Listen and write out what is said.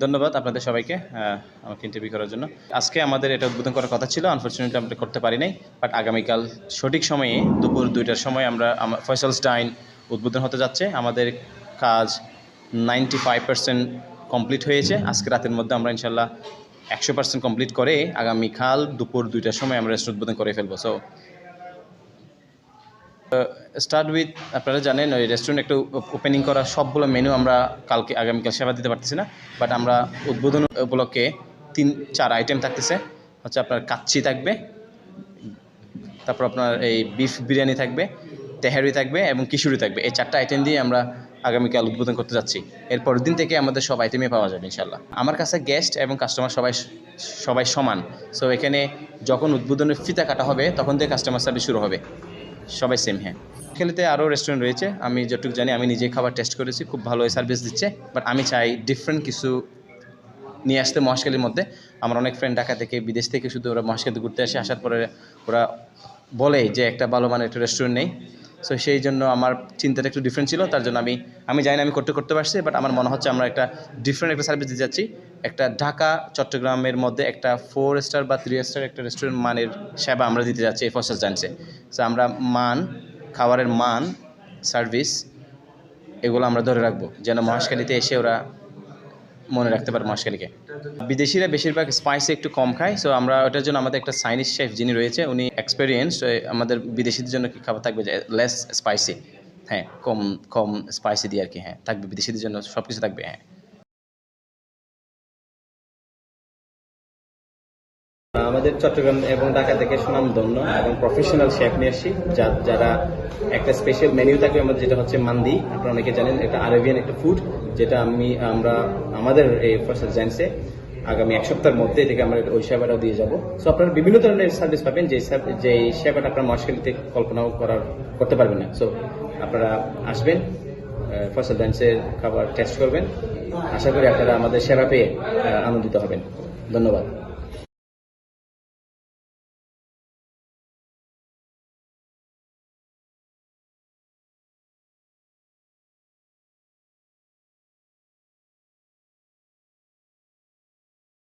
ধন্যবাদ আপনাদের সবাইকে আমাকে ইন্টারভিউ করার জন্য। আজকে আমাদের এটা উদ্বোধন করার কথা ছিল আনফর্চুনেটলি আমরা করতে পারি নাই বাট আগামীকাল সঠিক সময়ে দুপুর দুইটার সময় আমরা, আমা- ফয়সাল স্টাইন উদ্বোধন হতে যাচ্ছে। আমাদের কাজ নাইনটি ফাইভ পার্সেন্ট কমপ্লিট হয়েছে। আজকে রাতের মধ্যে আমরা ইনশাল্লাহ একশো পার্সেন্ট কমপ্লিট করে আগামীকাল দুপুর দুইটার সময় আমরা উদ্বোধন করে ফেলব। সো স্টার্ট উইথ আপনারা জানেন, ওই রেস্টুরেন্ট একটু ওপেনিং করা সবগুলো মেনু আমরা কালকে, আগামীকাল সেবা দিতে পারতেছি না। বাট আমরা উদ্বোধন উপলক্ষে তিন, চার আইটেম থাকতেছে। হচ্ছে আপনার কাচ্চি থাকবে, তারপর আপনার এই বিফ বিরিয়ানি থাকবে, তেহারি থাকবে এবং কিশোরি থাকবে। এই চারটা আইটেম দিয়ে আমরা আগামীকাল উদ্বোধন করতে যাচ্ছি। এর পরের দিন থেকে আমাদের সব আইটেমই পাওয়া যাবে ইনশাল্লাহ আমার কাছে গেস্ট এবং কাস্টমার সবাই সবাই সমান। সো এখানে যখন উদ্বোধনের ফিতা কাটা হবে, তখন থেকে কাস্টমার সার্ভিস শুরু হবে। সবাই সেম হ্যাঁ খেলিতে আরও রেস্টুরেন্ট রয়েছে। আমি যতটুকু জানি, আমি নিজে খাবার টেস্ট করেছি। খুব ভালো সার্ভিস দিচ্ছে। বাট আমি চাই ডিফারেন্ট কিছু নিয়ে আসতে মহাশখালীর মধ্যে। আমার অনেক ফ্রেন্ড ঢাকা থেকে, বিদেশ থেকে শুধু ওরা মহাশখালীতে ঘুরতে আসে। আসার পরে ওরা বলে যে, একটা ভালো মানের একটা রেস্টুরেন্ট নেই। সো সেই জন্য আমার চিন্তাটা একটু ডিফারেন্ট ছিল, তার জন্য আমি আমি জানি না আমি করতে করতে পারছি বাট আমার মনে হচ্ছে আমরা একটা ডিফারেন্ট একটা সার্ভিস দিতে যাচ্ছি। একটা ঢাকা, চট্টগ্রামের মধ্যে একটা ফোর স্টার বা থ্রি স্টার একটা রেস্টুরেন্ট মানের সেবা আমরা দিতে যাচ্ছি এই ফসল জানছে সো আমরা মান, খাবারের মান সার্ভিস এগুলো আমরা ধরে রাখব, যেন মহাশখালীতে এসে ওরা মনে রাখতে পারে মহাশখালীকে বিদেশিরা বেশিরভাগ স্পাইসি একটু কম খায় সো আমরা ওটার জন্য আমাদের একটা চাইনিজ শেফ যিনি রয়েছে, উনি এক্সপেরিয়েন্স আমাদের বিদেশিদের জন্য কি খাবার থাকবে লেস স্পাইসি হ্যাঁ কম কম স্পাইসি দিয়ে আর কি হ্যাঁ থাকবে বিদেশিদের জন্য সব কিছু থাকবে হ্যাঁ। আমাদের চট্টগ্রাম এবং ঢাকা থেকে সুনামধন্য এবং প্রফেশনাল শেফ নিয়ে আসছি, যা- যারা একটা স্পেশাল মেনু থাকবে আমাদের যেটা হচ্ছে মান্দি আপনারা অনেকে জানেন একটা আরবিয়ান একটা ফুড যেটা আমি, আমরা, আমাদের এই ফার্স্ট জ্যান্সে আগামী এক সপ্তাহের মধ্যে এটাকে আমরা ওই সেবাটাও দিয়ে যাব। সো আপনারা বিভিন্ন ধরনের সার্ভিস পাবেন যে যে সেবাটা আপনার মশকালিতে কল্পনাও করার, করতে পারবেন না। সো আপনারা আসবেন ফসল ডান্সের খাবার টেস্ট করবেন। আশা করি আপনারা আমাদের সেবা পেয়ে আনন্দিত হবেন। ধন্যবাদ।